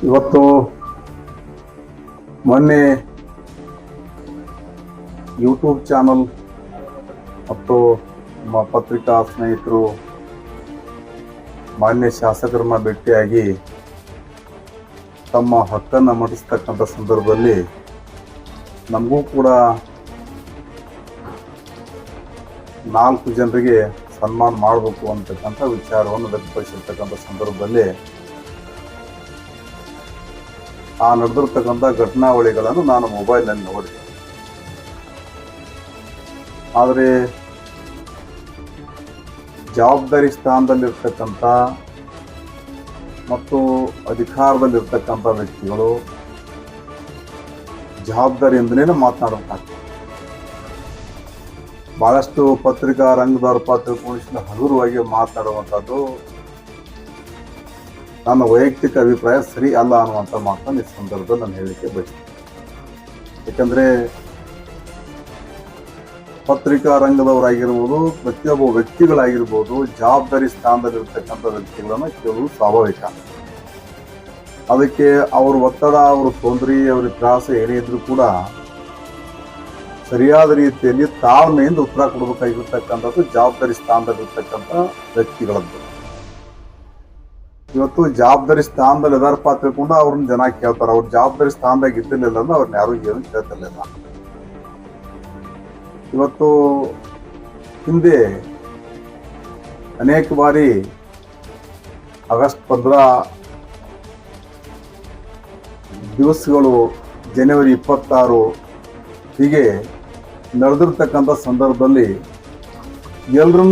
ಇವತ್ತು ಮೊನ್ನೆ YouTube channel ಮತ್ತು ನಮ್ಮ ಪತ್ರಿಕಾ ಸ್ನೇಹಿತರು ಮಾನ್ಯ ಶಾಸಕರನ್ನ ಭೇಟಿಯಾಗಿ ತಮ್ಮ ಹಕ್ಕನ್ನು ಮಂಡಿಸ್ತಕ್ಕಂಥ ಸಂದರ್ಭದಲ್ಲಿ ನಮಗೂ ಕೂಡ ನಾಲ್ಕು ಜನರಿಗೆ ಸನ್ಮಾನ ಮಾಡಬೇಕು ಅಂತಕ್ಕಂಥ ವಿಚಾರವನ್ನು ವ್ಯಕ್ತಪಡಿಸಿರ್ತಕ್ಕಂಥ ಸಂದರ್ಭದಲ್ಲಿ ಆ ನಡೆದಿರ್ತಕ್ಕಂಥ ಘಟನಾವಳಿಗಳನ್ನು ನಾನು ಮೊಬೈಲ್ನಲ್ಲಿ ನೋಡಿದೆ. ಆದರೆ ಜವಾಬ್ದಾರಿ ಸ್ಥಾನದಲ್ಲಿರ್ತಕ್ಕಂಥ ಮತ್ತು ಅಧಿಕಾರದಲ್ಲಿರ್ತಕ್ಕಂಥ ವ್ಯಕ್ತಿಗಳು ಜವಾಬ್ದಾರಿಯಿಂದಲೇ ಮಾತನಾಡಬೇಕಾಗ್ತದೆ. ಭಾಳಷ್ಟು ಪತ್ರಿಕಾ ರಂಗದವ್ರ ಪಾತ್ರ ಹಗುರವಾಗಿ ಮಾತನಾಡುವಂಥದ್ದು ನನ್ನ ವೈಯಕ್ತಿಕ ಅಭಿಪ್ರಾಯ ಸರಿ ಅಲ್ಲ ಅನ್ನುವಂಥ ಮಾತನ್ನು ಈ ಸಂದರ್ಭದಲ್ಲಿ ನಾನು ಹೇಳಲಿಕ್ಕೆ ಬಯಸ್ತೀನಿ. ಯಾಕಂದರೆ ಪತ್ರಿಕಾ ರಂಗದವರಾಗಿರ್ಬೋದು, ಪ್ರತಿಯೊಬ್ಬ ವ್ಯಕ್ತಿಗಳಾಗಿರ್ಬೋದು, ಜವಾಬ್ದಾರಿ ಸ್ಥಾನದಲ್ಲಿರ್ತಕ್ಕಂಥ ವ್ಯಕ್ತಿಗಳನ್ನು ಕೇಳುವುದು ಸ್ವಾಭಾವಿಕ. ಅದಕ್ಕೆ ಅವ್ರ ಒತ್ತಡ, ಅವ್ರ ತೊಂದರೆ, ಅವ್ರ ತ್ರಾಸ ಏನೇ ಇದ್ರೂ ಕೂಡ ಸರಿಯಾದ ರೀತಿಯಲ್ಲಿ ತಾಳ್ಮೆಯಿಂದ ಉತ್ತರ ಕೊಡಬೇಕಾಗಿರ್ತಕ್ಕಂಥದ್ದು ಜವಾಬ್ದಾರಿ ಸ್ಥಾನದಲ್ಲಿರ್ತಕ್ಕಂಥ ವ್ಯಕ್ತಿಗಳದ್ದು. ಇವತ್ತು ಜವಾಬ್ದಾರಿ ಸ್ಥಾನದಲ್ಲಿ ಎದಾರಪ್ಪ ತಿಳ್ಕೊಂಡು ಅವ್ರನ್ನ ಜನ ಕೇಳ್ತಾರೆ. ಅವ್ರ ಜವಾಬ್ದಾರಿ ಸ್ಥಾನದಾಗ ಇದ್ದಿಲ್ಲ ಅಂದ್ರೆ ಅವ್ರನ್ನ ಯಾರು ಏನು ಕೇಳ್ತಿರ್ಲಿಲ್ಲ. ಇವತ್ತು ಹಿಂದೆ ಅನೇಕ ಬಾರಿ ಆಗಸ್ಟ್ ಪಂದ್ರ ದಿವಸಗಳು ಜನವರಿ ಇಪ್ಪತ್ತಾರು ಹೀಗೆ ನಡೆದಿರ್ತಕ್ಕಂಥ ಸಂದರ್ಭದಲ್ಲಿ ಎಲ್ರೂ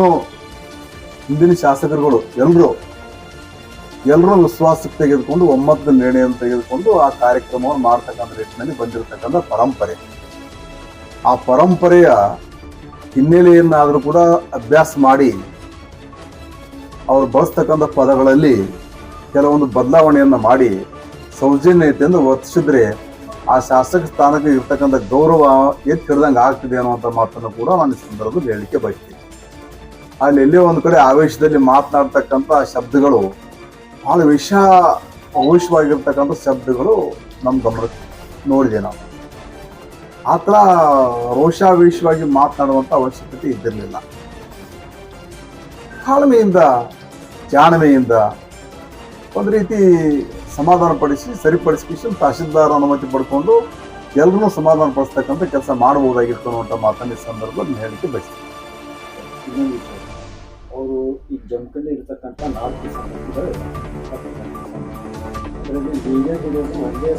ಹಿಂದಿನ ಶಾಸಕರುಗಳು ಎಲ್ಲರೂ ಎಲ್ಲರೂ ವಿಶ್ವಾಸಕ್ಕೆ ತೆಗೆದುಕೊಂಡು, ಒಮ್ಮತದ ನಿರ್ಣಯವನ್ನು ತೆಗೆದುಕೊಂಡು ಆ ಕಾರ್ಯಕ್ರಮವನ್ನು ಮಾಡ್ತಕ್ಕಂಥ ನಿಟ್ಟಿನಲ್ಲಿ ಬಂದಿರತಕ್ಕಂಥ ಪರಂಪರೆ. ಆ ಪರಂಪರೆಯ ಹಿನ್ನೆಲೆಯನ್ನಾದರೂ ಕೂಡ ಅಭ್ಯಾಸ ಮಾಡಿ, ಅವರು ಬಳಸ್ತಕ್ಕಂಥ ಪದಗಳಲ್ಲಿ ಕೆಲವೊಂದು ಬದಲಾವಣೆಯನ್ನು ಮಾಡಿ ಸೌಜನ್ಯತೆಯಿಂದ ವರ್ತಿಸಿದ್ರೆ ಆ ಶಾಸಕ ಸ್ಥಾನಕ್ಕೆ ಇರ್ತಕ್ಕಂಥ ಗೌರವ ಎದ್ದು ಹಿಡ್ದಂಗೆ ಆಗ್ತಿದೆ ಅನ್ನುವಂಥ ಮಾತನ್ನು ಕೂಡ ನಾನು ಈ ಸಂದರ್ಭದಲ್ಲಿ ಹೇಳಲಿಕ್ಕೆ ಬಯಸ್ತೀನಿ. ಅಲ್ಲಿ ಎಲ್ಲೇ ಒಂದು ಕಡೆ ಆವೇಶದಲ್ಲಿ ಮಾತನಾಡ್ತಕ್ಕಂಥ ಶಬ್ದಗಳು ಬಹಳ ವಿಷ ಅವಶ್ಯವಾಗಿರ್ತಕ್ಕಂಥ ಶಬ್ದಗಳು ನಮ್ಮ ಗಮನಕ್ಕೆ ನೋಡಿದೆ ನಾವು. ಆ ಥರ ರೋಷಾವೇಶವಾಗಿ ಮಾತನಾಡುವಂಥ ಅವಶ್ಯಕತೆ ಇದ್ದಿರಲಿಲ್ಲ. ತಾಳ್ಮೆಯಿಂದ, ಜಾಣ್ಮೆಯಿಂದ ಒಂದು ರೀತಿ ಸಮಾಧಾನ ಪಡಿಸಿ ಸರಿಪಡಿಸಿ ತಹಶೀಲ್ದಾರ್ ಅನುಮತಿ ಪಡ್ಕೊಂಡು ಎಲ್ಲರೂ ಸಮಾಧಾನ ಪಡಿಸ್ತಕ್ಕಂಥ ಕೆಲಸ ಮಾಡಬಹುದಾಗಿತ್ತು ಅನ್ನುವಂಥ ಮಾತನ್ನ ಈ ಸಂದರ್ಭದಲ್ಲಿ ಹೇಳಿಕೆ ಬಯಸ್ತೀನಿ. ಅವರು ಈ ಜಮಖಂಡಿ ಇರ್ತಕ್ಕಂಥ ನಾಲ್ಕು ಒಂದೇ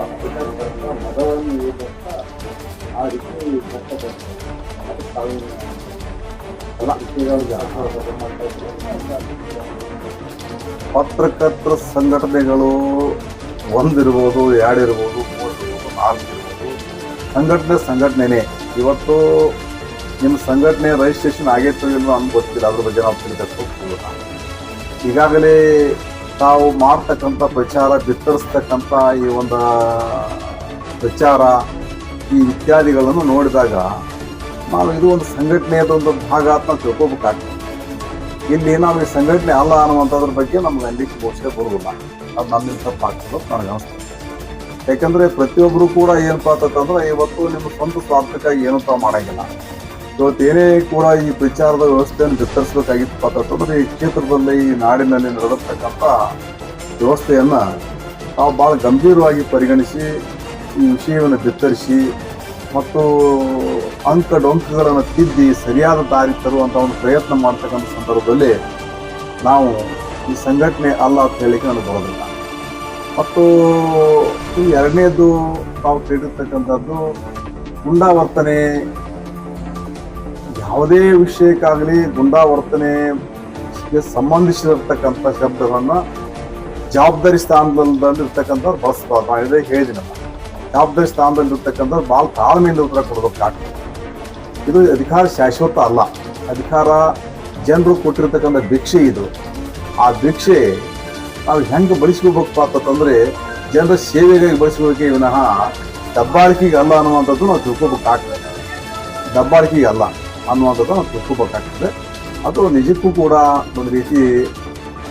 ಮತ್ತು ಒಂದು ಆ ರೀತಿ ಪತ್ರಕರ್ತರು ಸಂಘಟನೆಗಳು ಒಂದಿರ್ಬೋದು, ಎರಡಿರ್ಬೋದು ಮೂರಿರ್ಬೋದು ನಾಲ್ಕು ಇರ್ಬೋದು. ಸಂಘಟನೆ ಸಂಘಟನೆನೇ. ಇವತ್ತು ನಿಮ್ಮ ಸಂಘಟನೆ ರಿಜಿಸ್ಟ್ರೇಷನ್ ಆಗೈತೋ ಇಲ್ವೋ ಅಂತ ಗೊತ್ತಿಲ್ಲ. ಅದ್ರ ಬಗ್ಗೆ ನಾವು ತಿಳಿದಕ್ಕೋಗ್ತಿಲ್ಲ ಈಗಾಗಲೇ ತಾವು ಮಾಡ್ತಕ್ಕಂಥ ಪ್ರಚಾರ, ಬಿತ್ತರಿಸ್ತಕ್ಕಂಥ ಈ ಒಂದು ಪ್ರಚಾರ, ಈ ಇತ್ಯಾದಿಗಳನ್ನು ನೋಡಿದಾಗ ನಾವು ಇದು ಒಂದು ಸಂಘಟನೆಯದ ಒಂದು ಭಾಗ ಅಂತ ನಾವು ತಿಳ್ಕೊಬೇಕಾಗ್ತದೆ. ಇಲ್ಲಿ ನಾವು ಈ ಸಂಘಟನೆ ಅಲ್ಲ ಅನ್ನುವಂಥದ್ರ ಬಗ್ಗೆ ನಮ್ಗೆ ಅಲ್ಲಿ ಘೋಷಣೆ ಬರುವುದಿಲ್ಲ. ಅದು ನಮ್ಮಿಂದ ತಪ್ಪಾಗ್ತದೆ ನನಗೆ ಅನಿಸ್ತದೆ ಯಾಕಂದರೆ ಪ್ರತಿಯೊಬ್ಬರು ಕೂಡ ಏನಪ್ಪ ಅಂತಂದ್ರೆ ಇವತ್ತು ನಿಮ್ಮ ಸ್ವಂತ ಸ್ವಾರ್ಥಕ್ಕಾಗಿ ಏನು ತಾವು ಮಾಡಂಗಿಲ್ಲ. ಏನೇ ಕೂಡ ಈ ಪ್ರಚಾರದ ವ್ಯವಸ್ಥೆಯನ್ನು ಬಿತ್ತರಿಸಬೇಕಾಗಿತ್ತು ಅಂತಂದ್ರೆ ಈ ಕ್ಷೇತ್ರದಲ್ಲಿ ಈ ನಾಡಿನಲ್ಲಿ ನಡೆದಿರ್ತಕ್ಕಂಥ ವ್ಯವಸ್ಥೆಯನ್ನು ನಾವು ಭಾಳ ಗಂಭೀರವಾಗಿ ಪರಿಗಣಿಸಿ, ಈ ವಿಷಯವನ್ನು ಬಿತ್ತರಿಸಿ ಮತ್ತು ಅಂಕ ಡೊಂಕಗಳನ್ನು ತಿದ್ದಿ ಸರಿಯಾದ ದಾರಿ ತರುವಂಥ ಒಂದು ಪ್ರಯತ್ನ ಮಾಡ್ತಕ್ಕಂಥ ಸಂದರ್ಭದಲ್ಲಿ ನಾವು ಈ ಸಂಘಟನೆ ಅಲ್ಲ ಅಂತ ಹೇಳಿಕ್ಕೆ ನನಗೆ ಬರೋದಿಲ್ಲ. ಮತ್ತು ಈ ಎರಡನೇದು ನಾವು ಕೇಳಿರ್ತಕ್ಕಂಥದ್ದು ಗುಂಡಾವರ್ತನೆ ಯಾವುದೇ ವಿಷಯಕ್ಕಾಗಲಿ ಗುಂಡಾವರ್ತನೆಗೆ ಸಂಬಂಧಿಸಿರತಕ್ಕಂಥ ಶಬ್ದಗಳನ್ನು ಜವಾಬ್ದಾರಿ ಸ್ಥಾನದಲ್ಲಿರ್ತಕ್ಕಂಥವ್ರು ಬಳಸ್ಬಾರ್ದು. ನಾನು ಇದೇ ಹೇಳಿದ್ದೀನಲ್ಲ ಜವಾಬ್ದಾರಿ ಸ್ಥಾನದಲ್ಲಿರ್ತಕ್ಕಂಥವ್ರು ಭಾಳ ತಾಳ್ಮೆಯಿಂದ ಉತ್ತರ ಕೊಡಬೇಕಾಗ್ತದೆ ಇದು ಅಧಿಕಾರ ಶಾಶ್ವತ ಅಲ್ಲ. ಅಧಿಕಾರ ಜನರು ಕೊಟ್ಟಿರ್ತಕ್ಕಂಥ ಭಿಕ್ಷೆ ಇದು. ಆ ಭಿಕ್ಷೆ ನಾವು ಹೆಂಗೆ ಬಳಸ್ಕೋಬೇಕಪ್ಪ ಅಂತಂದರೆ ಜನರ ಸೇವೆಗಾಗಿ ಬಳಸ್ಕೋಬೇಕೆ ವಿನಃ ದಬ್ಬಾಳಿಕೆಗೆ ಅಲ್ಲ ಅನ್ನುವಂಥದ್ದು ನಾವು ತಿಳ್ಕೊಬೇಕಾಗ್ತದೆ ದಬ್ಬಾಳಿಕೆಗೆ ಅಲ್ಲ. ಅನ್ನುವಂಥದ್ದು ನಾವು ತಿಳ್ಕೊಬೇಕಾಗ್ತದೆ. ಅದು ನಿಜಕ್ಕೂ ಕೂಡ ಒಂದು ರೀತಿ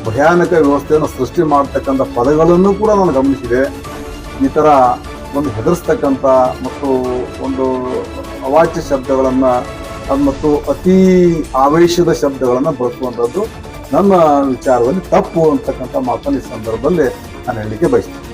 ಭಯಾನಕ ವ್ಯವಸ್ಥೆಯನ್ನು ಸೃಷ್ಟಿ ಮಾಡ್ತಕ್ಕಂಥ ಪದಗಳನ್ನು ಕೂಡ ನಾನು ಗಮನಿಸಿದೆ. ಈ ಥರ ಒಂದು ಹೆದರ್ಸ್ತಕ್ಕಂಥ ಮತ್ತು ಒಂದು ಅವಾಚ್ಯ ಶಬ್ದಗಳನ್ನು ಮತ್ತು ಅತಿ ಆವೇಶದ ಶಬ್ದಗಳನ್ನು ಬಳಸುವಂಥದ್ದು ನನ್ನ ವಿಚಾರದಲ್ಲಿ ತಪ್ಪು ಅಂತಕ್ಕಂಥ ಮಾತನ್ನು ಈ ಸಂದರ್ಭದಲ್ಲಿ ನಾನು ಹೇಳಲಿಕ್ಕೆ ಬಯಸ್ತೀನಿ.